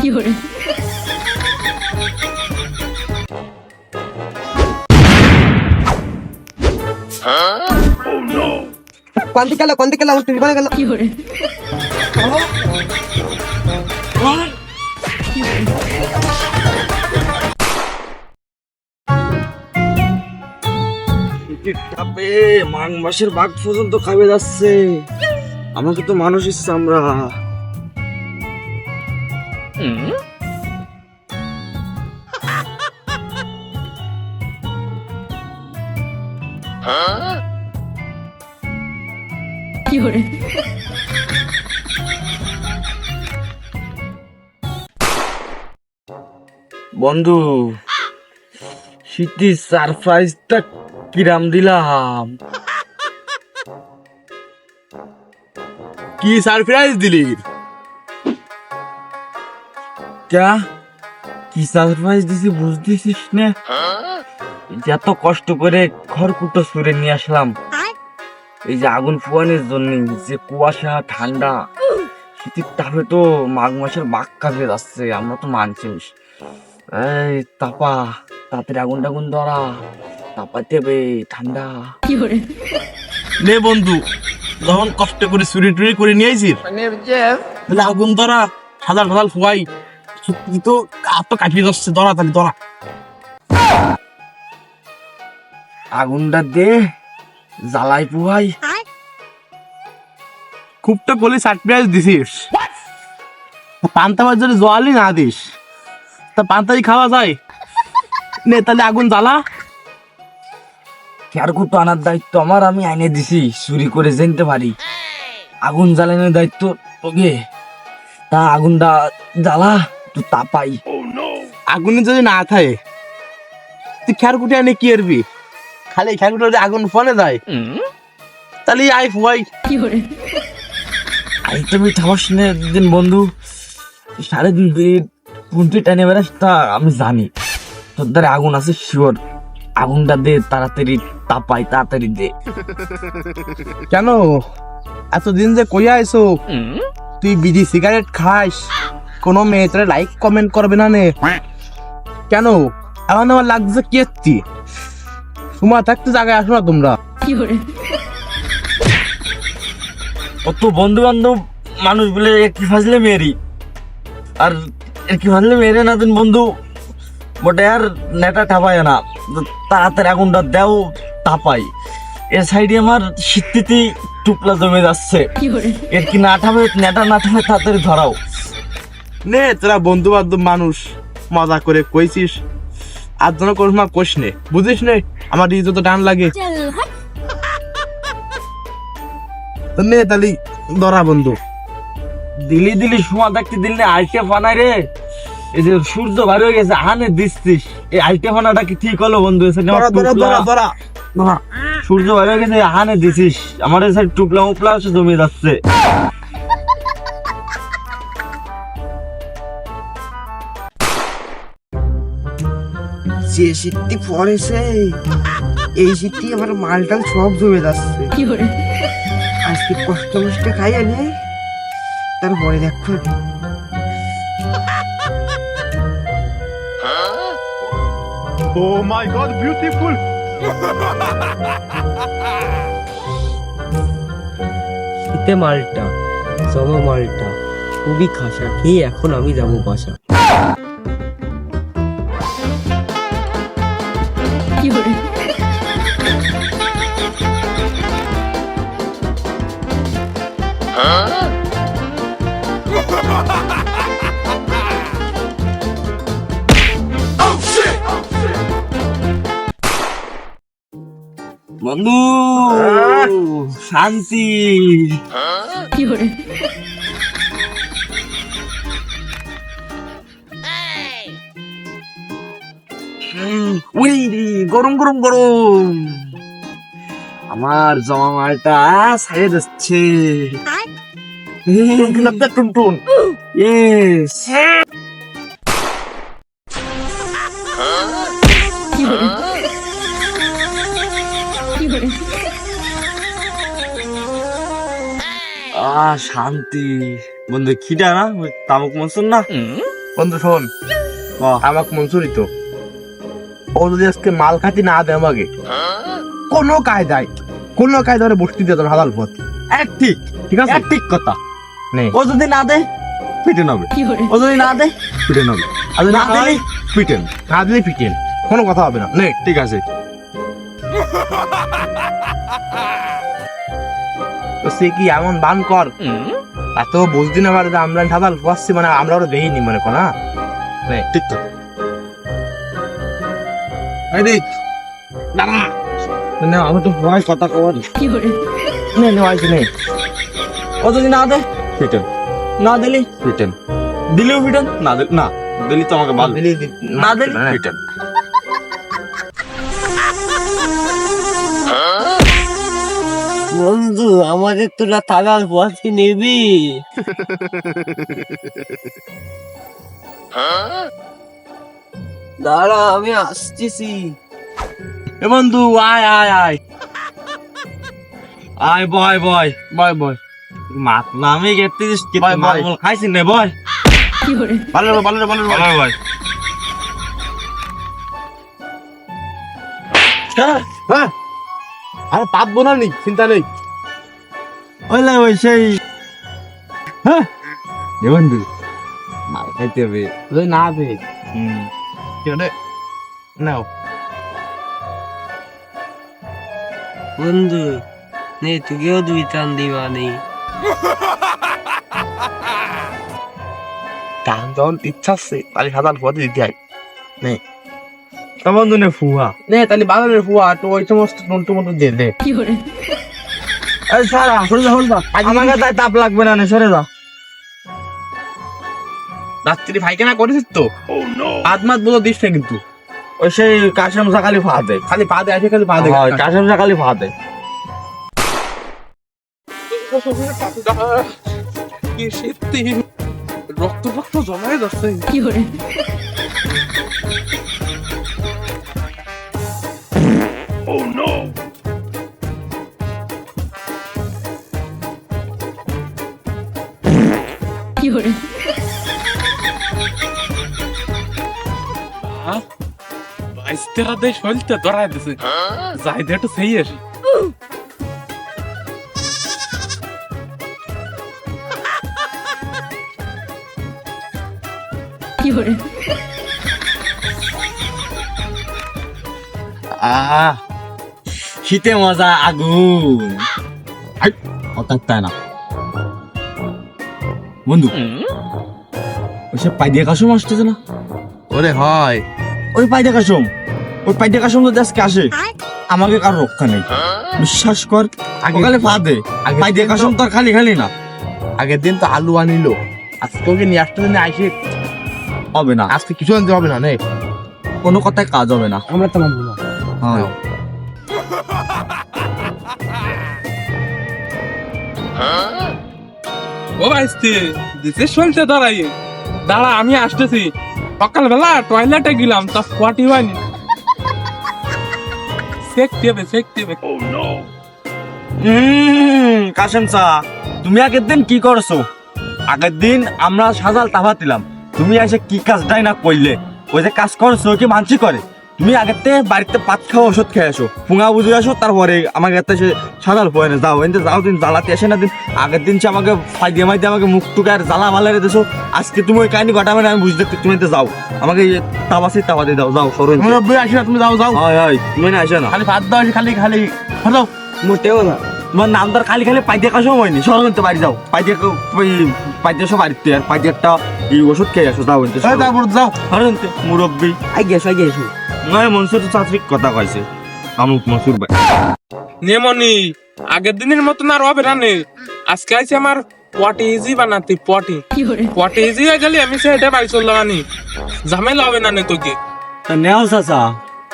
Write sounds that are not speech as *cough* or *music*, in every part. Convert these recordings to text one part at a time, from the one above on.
Fiore. Quanticala, quanticala, un tribal gala. Fiore. খাবে মাং মাসের বাঘ পর্যন্ত খাবে যাচ্ছে আমাকে তো মানুষ ইচ্ছে আমরা 有人，বন্ধু *laughs* শীতের সারপ্রাইজটা কিরাম দিলাম। কি সারপ্রাইজ দিলি? ক্যা কি সারপ্রাইজ দিছি বুঝতেছিস না? এত কষ্ট করে খড়কুটো সুরে নিয়ে আসলাম। এই যে আগুন ফুয়ানোর জন্য যে কুয়াশা ঠান্ডা। শীতের তাপে তো মাঘ মাসের বাঘ কাঁপে যাচ্ছে আমরা তো মানছিস এই তাপা তাড়াতাড়ি আগুন টাগুন ধরা তাপা দেবে ঠান্ডা，নে বন্ধু যখন কষ্ট করে চুরি টুরি করে নিয়ে আইছিস তাহলে আগুন ধরা সাদা সাদা ফুয়াই। সত্যি তো হাত তো কাটিয়ে যাচ্ছে ধরা তাহলে ধরা। আগুনটা দে জ্বালাই পুহাই। খুব তো বলি সারপ্রাইজ দিছিস। পান্তা ভাত যদি জোয়ালি না দিস তা পান্তাই খাওয়া যায়। নে তাহলে আগুন জ্বালা। খেয়ারকুটো আনার দায়িত্ব আমার আমি আইনে দিছি চুরি করে জানতে পারি। আগুন জ্বালানোর দায়িত্ব তোকে। তা আগুনটা জ্বালা। তুই তাপাই। আগুনে যদি না থাকে তুই খেয়ারকুটি এনে কি করবি? খালি খেয়ারকুটি আগুন ফোনে দেয়। তাহলে আই ফুয়াই 有人，আইতে আমি থামাস দিন বন্ধু। সাড়ে দিন পুন্টি টানে বেড়াস তা আমি জানি। তোর দ্বারা আগুন আছে শিওর আগুনটা দে তাড়াতাড়ি তাপাই তাড়াতাড়ি দে। কেন? এতদিন যে কইয়া আইসো তুই বিড়ি সিগারেট খাস। কোনো মেয়েটারে লাইক কমেন্ট করবে না নে। কেন? এখন আমার লাগছে কেত্তি তোমার থাকতে জায়গায় আসো না তোমরা। অত বন্ধু বান্ধব মানুষ বলে কি ফাজলে মেয়েরি? আর কি ফাজলে মেয়েরে না তুমি বন্ধু বটে আর নেটা ঠাপায় না। তাড়াতাড়ি আগুনটা দেও তাপাই। এর সাইডে আমার শীতটি টুপলা জমে যাচ্ছে। এর কি না ঠাবে নেটা না ঠাবে তাড়াতাড়ি ধরাও। নে তোরা বন্ধু বান্ধব মানুষ মজা করে কইছিস। আর যেন কোনো সময় কোষ নে বুঝিস নে? আমার ইজ্জত টান লাগে। তো নে তাহলে ধরা বন্ধু। দিলি দিলি সময় দেখতে দিলে আইটে ফানাই রে। এই যে সূর্য বার হয়ে গেছে আনে দিচ্ছিস এই আইটে ফানাটা কি ঠিক হলো বন্ধু? সূর্য বার হয়ে গেছে আনে দিছিস আমার এসে টুকলা মুকলা সে জমে যাচ্ছে। যে শীতটি পড়েছে এই শীতটি আমার মালটাল সব জমে যাচ্ছে，আজকে কষ্ট মষ্ট খাই আনি তারপরে দেখো Oh my god, beautiful! শীতে মালটা জমা মালটা খুবই খাসা খেয়ে এখন আমি যাব বাসা 라디오를 멍무 상식 라디오를 উই গরম গরম গরম। আমার জমা মালটা ছাড়ে যাচ্ছে টুনটুন আ শান্তি। বন্ধু খিটা না? তামাক মনসুর না? বন্ধু শোন। তামাক মনসুরই তো। ও যদি আজকে মাল খাতি না দেয় আমাকে কোনো কায়দায় কোনো কায়দায় বসতি দিয়ে হালাল পথ। এক ঠিক। ঠিক আছে? এক ঠিক কথা। নেই ও যদি না দে পিটে নেবে। ও যদি না দে পিটে নেবে। আর না দিলে পিটেন। না দিলে পিটেন। কোনো কথা হবে না। নে। ঠিক আছে। সে কি এমন বান কর? এত বুঝদি না পারে যে আমরা সাদাল পাচ্ছি মানে আমরা ওরা দেখিনি মনে কর না। ঠিক তো। এই দেখ। দাঁড়া। না আমি তো ভয় কথা কবার কি hore নে নে আইছে নে ও যদি না দে? পিটেন না দিলি? পিটেন দিলেও পিটেন না দিলে না দিলি তো আমাকে ভালো দিলি না দিলি। পিটেন বন্ধু আমাদের তোরা থাকার পথে নেবি। *laughs* দাঁড়া আমি আসতেছি। এ বন্ধু আয় আয় আয়। আয় বয় বয় বয় বয়। মাতলা আমি গেতিস কি। মাল খাইছি নে বয়। ভালো রে ভালো রে ভালো রে বয় হ্যাঁ আরে না নি চিন্তা নেই। ওইলা ওই সেই। হ্যাঁ বন্ধু মাল খাইতে হবে। না দে হুম। ঠিক আছে নাও বন্ধু নে তুকেও দুই টান দিবা নেই *laughs* টান যখন ইচ্ছা আছে তাহলে সাদাল পথে দিতে হয়। তা বন্ধু নে ফুয়া। নে তাহলে বাজারের ফুয়া তো ওই সমস্ত টন্টু মন্টু দিয়ে দে। কি hore এই সারা সরে যা সরে যা। আমাকে তাই তাপ লাগবে না নে সরে যা। রাত্রি ফাইখানা করেছিস তো? হাত মাত বলো দিস না কিন্তু। ওই সেই কাশেম সকালে ফা দেয় খালি পা দে আসে খালি পা দে হয় কাশেম সকালে ফা দেয় কি সত্যি রক্ত রক্ত জমায় যাচ্ছে কি hore কি বাইশ তেরো দেশ হইলতে ধরাই দিছে যাই দে একটু সেই আসি। আহ শীতে মজা আগুন। আই, তাই না। বন্ধু ওই সব পাইদিয়া কাসম আসতেছে না। ওরে হয়। ওই পাইদিয়া কাসম ওই পাইদিয়া কাসম যদি আজকে আসে আমাকে কার রক্ষা নেই। বিশ্বাস কর আগে- ফা দে কিন্তু- কাসম তো আর খালি খালি না। আগের দিন তো আলু আনিলো আজকে ওকে নিয়ে আসতে দিনে আইসে হবে না। আজকে কিছু আনতে হবে না নে। কোনো কথায় কাজ হবে না। আমরা তো মানবো না। হয়। ও বাইস্তি দিছে চলতে দাঁড়াই। দাঁড়া আমি আসতেছি। সকালবেলা টয়লেটে গেলাম তা স্কোয়াটি হয়নি। সেকতে হবে সেকতে হবে। হুম, কাশেম চা তুমি আগের দিন কি করছ? আগের দিন আমরা সাজাল তাফা দিলাম। তুমি এসে কি কাজটাই না করলে? ওই যে কাজ করছ কি মানসি করে? তুমি থেকে বাড়িতে পাত খাওয়া ওষুধ খেয়ে আসো ফুঙা বুঝে আসো তারপরে আমাকে এত সে সাজাল পয়ে না যাও এনতে যাও দিন জ্বালাতে আসে না দিন। আগের দিন সে আমাকে ফাইদিয়ে মাইতে আমাকে মুখ টুকে আর জ্বালা মালা রে দেছো আজকে তুমি ওই কাহিনী ঘটাবে না আমি বুঝতে তুমি এনতে যাও। আমাকে তাবাসি তাবা দিয়ে দাও যাও সরো। আসি না তুমি যাও যাও। হয় হয় তুমি না আসে না। খালি ভাত দাও আসি খালি খালি হলো মোটেও না। তোমার নাম নামদার খালি খালি পাইতে কাশো হয়নি। সরল তো বাড়ি যাও। পাইতে পাইতে সব বাড়িতে আর পাইতে একটা এই ওষুধ খেয়ে আসো যাও যাও সরন্তে মুরব্বী। আই গেছো আই গেছো নয় মনসুর কথা কইছে। আমুক মনসুর ভাই। নেমনি আগের দিনের মতন আর হবে না নে। আজকে আছে আমার পটি ইজি বানাতে পটি। পটি ইজি হয়ে গেলে আমি সেটা বাড়ি চললাম আনি। ঝামেলা হবে না নে তোকে। তা নেও চাচা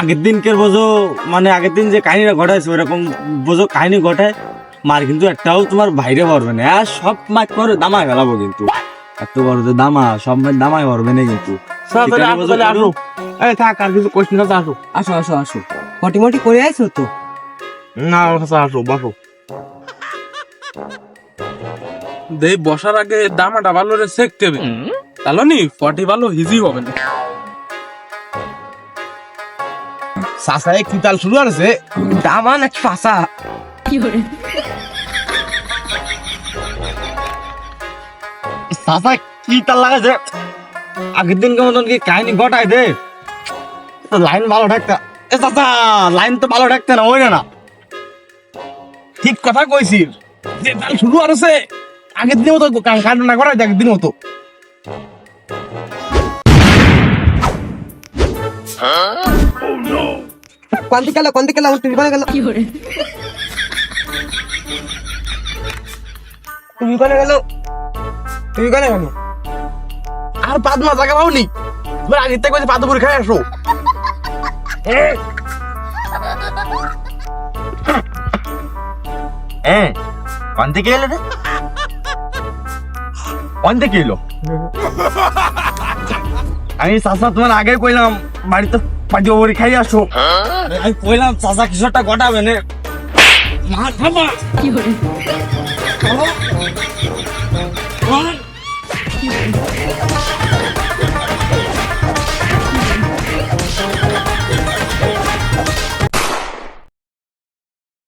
আগের দিনকের বোঝো মানে আগের দিন যে কাহিনীটা ঘটাইছে ওরকম বোঝো কাহিনী ঘটায় মার কিন্তু একটাও তোমার বাইরে পারবে না। আর সব মাছ করে দামা গেলাবো কিন্তু। এত বড় যে দামা সব মাছ দামাই পারবে না কিন্তু। এই থাক আর কিছু কোশ্চেন আছে আসো। আসো আসো আসো। করে আইছো তো? না আসো আসো বসো। দে বসার আগে দামাটা ভালো করে সেকতে হবে তাহলে নি পটি ভালো হিজি হবে না। সাসায় কি তাল শুরু আছে দামান এক ফাঁসা কি কি তার লাগাছে আগের দিনকে মতন কি কাহিনী ঘটাই দে? লাইন ভালো থাকতে এ চাচা লাইন তো ভালো থাকতে না ওই না। ঠিক কথা কইছিস। যে তাল শুরু আছে আগের দিন মতো না করা আগের দিন মতো। কোনতে গেল কোনতে গেল আমার তুমি কোনে গেল। কি hore তুমি কোনে গেল। তুমি কোনে গেল। আর পাদ মা জায়গা পাওনি আগে থেকে কইছি পাদ খাই আসো। অন্ধকে এলো রে? অন্ধকে এলো? আমি চাষা তোমার আগে কইলাম বাড়িতে পাটি ওপরে খাই আসো। আমি কইলাম চাষা কিশোরটা গটাবে নে। কি